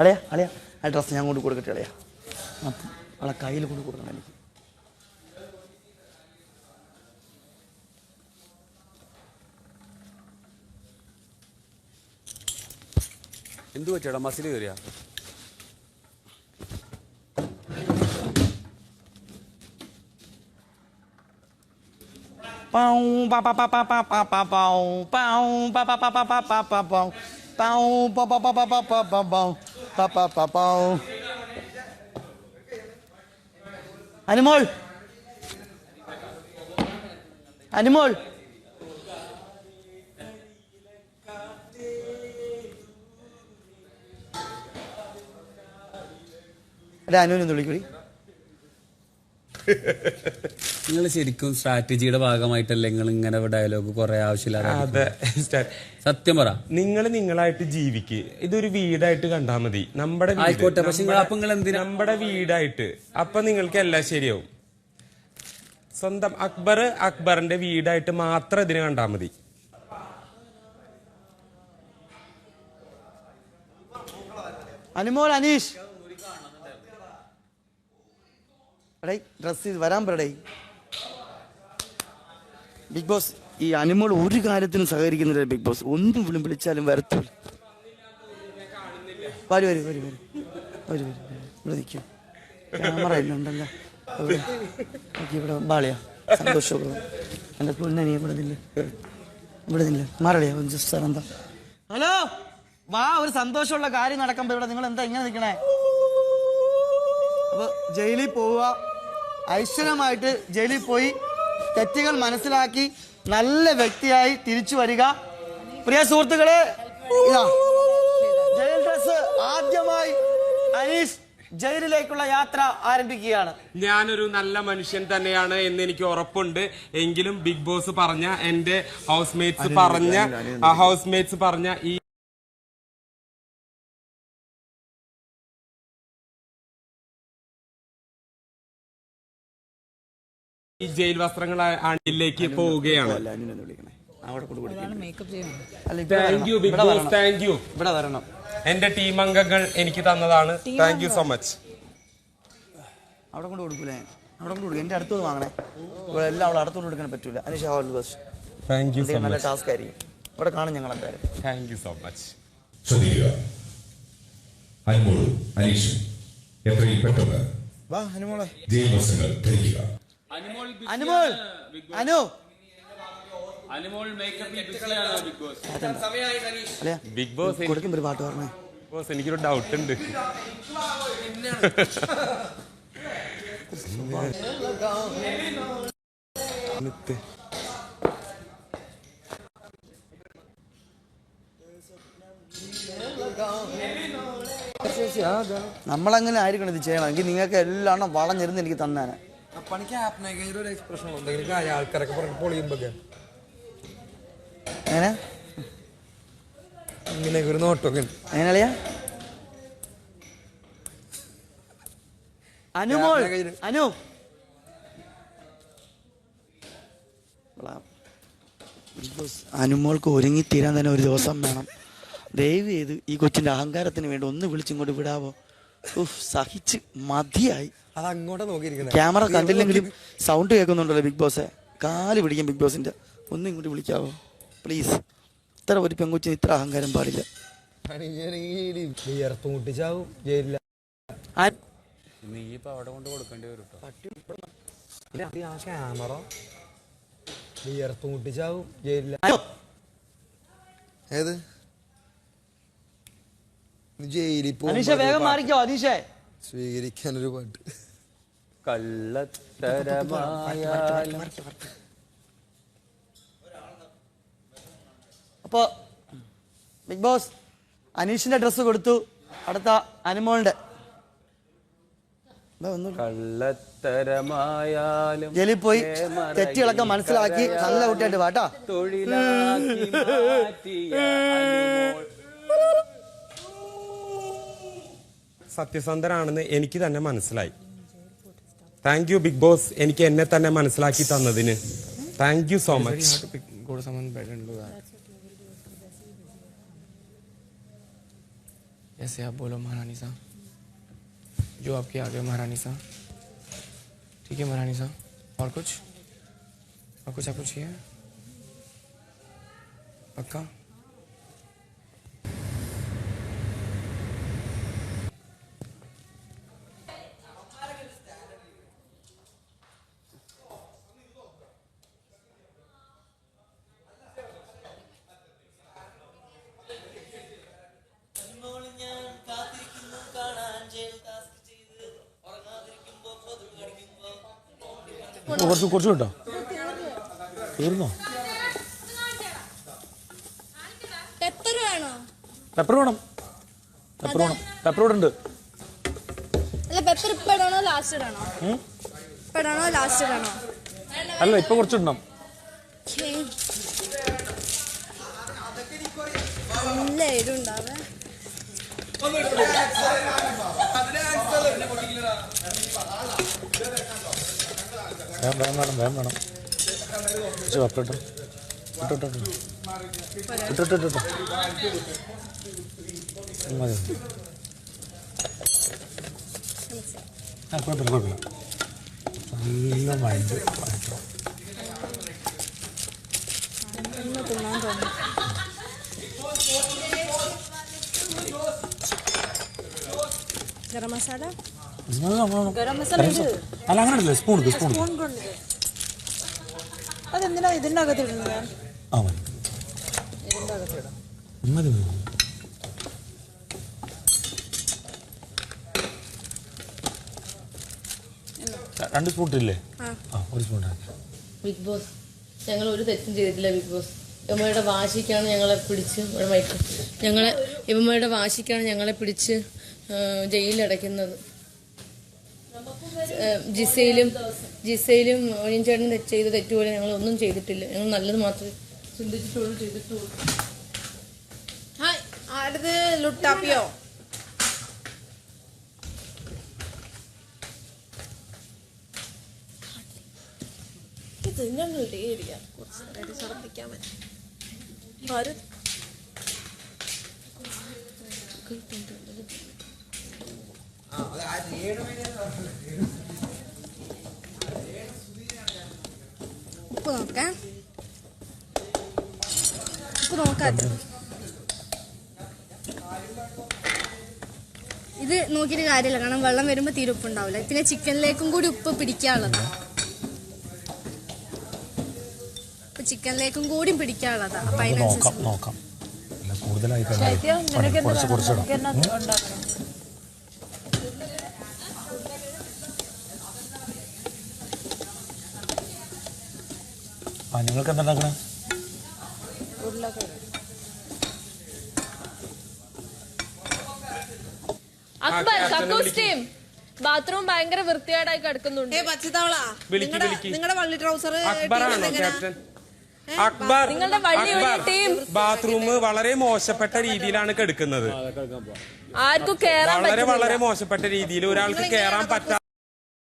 അളയാ അളയാ ആ ഡ്രസ്സ് ഞാൻ കൊണ്ട് കൊടുക്കട്ടെ അളയാ അവളെ കയ്യിൽ കൊണ്ട് കൊടുക്കണം എനിക്ക് എന്തു പറ്റിയടാ മസിൽ കയറിയാ Pão, pa pa pa pa pa pa pa pão, pão, pa pa pa pa pa pa pa pão, pão, pa pa pa pa pa pa pão, Animal. Animal. എടാ അനുവിനൊന്ന് വിളിക്കൂടി നിങ്ങൾ ശരിക്കും സ്ട്രാറ്റജിയുടെ ഭാഗമായിട്ടല്ലേ നിങ്ങൾ ഇങ്ങനെ ഡയലോഗ് കുറെ ആവശ്യമില്ലാതെ സത്യം പറ. നിങ്ങൾ നിങ്ങളായിട്ട് ജീവിക്ക്. ഇതൊരു വീടായിട്ട് കണ്ടാ മതി. നമ്മുടെ ആയിക്കോട്ടെ, പക്ഷെ നിങ്ങൾ നമ്മുടെ- അപ്പൊ നിങ്ങൾ എന്തിനാ- നമ്മുടെ വീടായിട്ട്. അപ്പൊ നിങ്ങൾക്ക് എല്ലാം ശരിയാവും. സ്വന്തം അക്ബർ അക്ബറിന്റെ വീടായിട്ട് മാത്രം ഇതിനെ കണ്ടാ മതി. അനുമോൾ അനീഷ്. എടേ ഡ്രസ് വരാൻ പറടേ ബിഗ് ബോസ് ഈ അനിമൾ ഒരു കാര്യത്തിനും സഹകരിക്കുന്നില്ല ബിഗ് ബോസ്. ഒന്നും വിളും വിളിച്ചാലും വരത്തില്ല. വരൂ വരൂ വരൂ. വരൂ വരൂ വരൂ. ഇവിടെ നിൽക്കൂ. ക്യാമറ എല്ലാം ഉണ്ടല്ലോ. ഇവിടെ ബാളിയാ. സന്തോഷം എന്റെ പൊന്നനി ഇവിടെ നില്ല. ഇവിടെ നില്ല. ജസ്റ്റ് സാർ എന്താ? ഹലോ? വാ ഒരു സന്തോഷമുള്ള കാര്യം നടക്കുമ്പോ ഇവിടെ നിങ്ങൾ എന്താ ഇങ്ങനെ നിൽക്കണേ? അപ്പൊ ജയിലിൽ പോവുക. ഐശ്വര്യമായിട്ട് ജയിലിൽ പോയി തെറ്റുകൾ മനസ്സിലാക്കി നല്ല വ്യക്തിയായി തിരിച്ചു വരിക. പ്രിയ സുഹൃത്തുക്കളെ ജയിൽ ഡ്രസ് ആദ്യമായി അനീഷ് ജയിലിലേക്കുള്ള യാത്ര ആരംഭിക്കുകയാണ്. ഞാനൊരു നല്ല മനുഷ്യൻ തന്നെയാണ് എന്ന് എനിക്ക് ഉറപ്പുണ്ട്. എങ്കിലും ബിഗ് ബോസ് പറഞ്ഞ എന്റെ ഹൗസ് മേറ്റ്സ് പറഞ്ഞ ആ ഹൗസ് മേറ്റ്സ് പറഞ്ഞ ഈ ഈ ജയിൽ വസ്ത്രങ്ങൾ അണിലേക്ക് പോവുകയാണ്. അവിടെ thank you. Big boss. Thank you ഇവിടെ വരണം. എന്റെ ടീം അംഗങ്ങൾ എനിക്ക് തന്നതാണ്. താങ്ക് യു സോ മച്ച് അവിടെ കൊണ്ട് കൊടുക്കൂലേ? അവിടെ കൊണ്ട് കൊടുക്കും. എന്റെ അടുത്ത് വാങ്ങണേ. ഇവിടെ എല്ലാം അവിടെ അടുത്തോട്ട് കൊടുക്കാൻ പറ്റൂല. അനീഷ് ഓൾ ബസ് താങ്ക് യു സോ നല്ല ടാസ്ക് ആയിരിക്കും. ഇവിടെ കാണും ഞങ്ങൾ എന്തായാലും. താങ്ക് യു സോ മച്ച് ശ്രദ്ധിക്കുക. അനുമോളും അനീഷും എത്രയും പെട്ടെന്ന് ജയിൽ വസ്ത്രങ്ങൾ ധരിക്കുക. Anumol Anu Anumol makeup big boss കൊടുക്കും ബിഗ് ഒരു പാട്ട് പറഞ്ഞേ. ബോസ് എനിക്കൊരു ഡൗട്ട് ഉണ്ട്. നമ്മളങ്ങനെ ആയിരിക്കണം ഇത് ചെയ്യണം. എനിക്ക് നിങ്ങൾക്ക് എല്ലാം വളഞ്ഞിരുന്ന് എനിക്ക് തന്നാനെ. പണിക്ക് ആപ്നായി ഒരു എക്സ്പ്രഷൻ ഉണ്ടെങ്കിൽ കാര്യം ആൾക്കാരൊക്കെ പറഞ്ഞു പൊളിയുമ്പൊക്കെ. എങ്ങനെ? ഇങ്ങനെ ഒരു നോട്ടൊക്കെ ഉണ്ട്. എങ്ങനെ അളിയാ അനുമോൾ അനു. അനുമോൾക്ക് ഒരുങ്ങി തീരാൻ തന്നെ ഒരു ദിവസം വേണം. ദയവ് ചെയ്ത് ഈ കൊച്ചിന്റെ അഹങ്കാരത്തിന് വേണ്ടി ഒന്ന് വിളിച്ചിങ്ങോട്ട് വിടാവോ? സഹിച്ച് മതിയായി. നോക്കിയിരിക്കുന്നത്. ക്യാമറ കണ്ടില്ലെങ്കിലും സൗണ്ട് കേൾക്കുന്നുണ്ടല്ലോ ബിഗ് ബോസെ. കാൽ പിടിക്കും ബിഗ് ബോസിന്റെ. ഒന്നും ഇങ്ങോട്ട് വിളിക്കാവോ? പ്ലീസ്. ഇത്ര ഒരു പെങ്കുച്ചിന് ഇത്ര അഹങ്കാരം പാടില്ല. മുട്ടിച്ചാവും ജയിലില്ല നീ ഇപ്പൊ അവിടെ കൊണ്ട് കൊടുക്കേണ്ടി വരും കേട്ടോ ആ ക്യാമറ. മുട്ടിച്ചാവും ജയിലില്ല ഏത്? ജയിലിൽ അനീഷ വേഗം മാറിക്കോ അനീഷേ. സ്വീകരിക്കാനൊരു പാട്ട്. അപ്പോ ബിഗ് ബോസ് അനീഷിന്റെ ഡ്രസ്സ് കൊടുത്തു. അടുത്ത ഒന്നുകൂടി. കള്ളത്തരമായാലും ജയിലിൽ പോയി തെറ്റുകളൊക്കെ മനസ്സിലാക്കി നല്ല കുട്ടിയായിട്ട് പാട്ടാ തൊഴിലാക്കി മാറ്റിയ അനുമോൾ സത്യസന്ധനാണെന്ന് എനിക്ക് തന്നെ മനസ്സിലായി താങ്ക് യു ബിഗ് ബോസ് എനിക്ക് എന്നെ തന്നെ മനസ്സിലാക്കി തന്നതിന് താങ്ക് യു സോ മച്ച് जैसे आप बोलो महारानी साहब जो आपके आगे महारानी साहब ठीक है महारानी साहब और कुछ और कुछ आपको चाहिए पक्का കുറച്ച് കുറച്ച് കേട്ടോ. തീർന്നോ? പെപ്പർ വേണോ? പെപ്പർ വേണം. പെപ്പർ ഇവിടെ ഉണ്ട്. അല്ല പെപ്പർ ഇപ്പൊ ഇടണോ ലാസ്റ്റ് ഇടണോ? ഇപ്പൊ ഇടണോ ലാസ്റ്റ് ഇടണോ? അല്ല ഇപ്പൊ കുറച്ചിടണം. നല്ല എരുണ്ടാവേ വേം വേണം വേം വേണം. കുറച്ച് പെപ്പർ ഇട്ടോ. ഇട്ടോ ഇട്ടോ ഇട്ടോ. ഇട്ടോ മതി. ആ കുഴപ്പമില്ല കുഴപ്പമില്ല. നല്ല മൈൻഡ് മാറ്റോ ഗരം മസാല? അല്ല അങ്ങനെ സ്പൂൺ സ്പൂൺ അതെന്തിനാ ഇതിന്റെ അകത്ത് ഇടുന്നത്? ആ മതി. മതി മതി രണ്ട് സ്പൂൺ ഇല്ലേ ആ. ഒരു സ്പൂൺ ബിഗ് ബോസ് ഞങ്ങൾ ഒരു തെറ്റും ചെയ്തിട്ടില്ല ബിഗ് ബോസ്. ഇവമ്മയുടെ വാശിക്കാണ് ഞങ്ങളെ പിടിച്ച് ഇവിടെ മൈക്ക്. ഞങ്ങളെ ഇവമ്മയുടെ വാശിക്കാണ് ഞങ്ങളെ പിടിച്ച് ജയിലിൽ ജയിലിലടയ്ക്കുന്നത്. ജിസയിലും ജിസയിലും ഒഴിയൻ ചേട്ടൻ ചെയ്ത തെറ്റുപോലെ ഞങ്ങൾ ഒന്നും ചെയ്തിട്ടില്ല. ഞങ്ങൾ നല്ലത് മാത്രമേ ചിന്തിച്ചിട്ടുള്ളൂ ചെയ്തിട്ടുള്ളൂ. ആരത് ലുട്ടാപ്പിയോ? ഇത് ഞങ്ങളുടെ ഏരിയ. കുറച്ച് നേരം ഛർദ്ദിക്കാൻ പറ്റും. ഉപ്പ് നോക്കാം. ഉപ്പ് നോക്കാത്ത ഇത് നോക്കിയിട്ട് കാര്യമില്ല കാരണം വെള്ളം വരുമ്പോൾ തീരെ ഉപ്പ് ഉണ്ടാവില്ല പിന്നെ ചിക്കനിലേക്കും കൂടി ഉപ്പ് പിടിക്കാനുള്ളതാണ് അപ്പൊ ചിക്കനിലേക്കും കൂടി പിടിക്കാനുള്ളതാ. അപ്പൊ അതിനനുസരിച്ച് നോക്കാം കൂടുതലായി കുറച്ച് കുറച്ചിടാം ആ നിങ്ങൾക്ക് എന്താ ഉണ്ടാക്കണേ? അക്ബർ കക്കൂസ് ടീം ബാത്റൂം ഭയങ്കര വൃത്തികേടായി കിടക്കുന്നുണ്ട്. വിളിക്ക് നിങ്ങളുടെ വള്ളി ട്രൗസർ അക്ബർ നിങ്ങളുടെ വള്ളി ടീം ബാത്റൂം വളരെ മോശപ്പെട്ട രീതിയിലാണ് കെടുക്കുന്നത്. ആർക്കും കേറാൻ വളരെ വളരെ മോശപ്പെട്ട രീതിയിൽ ഒരാൾക്ക് കേറാൻ പറ്റാ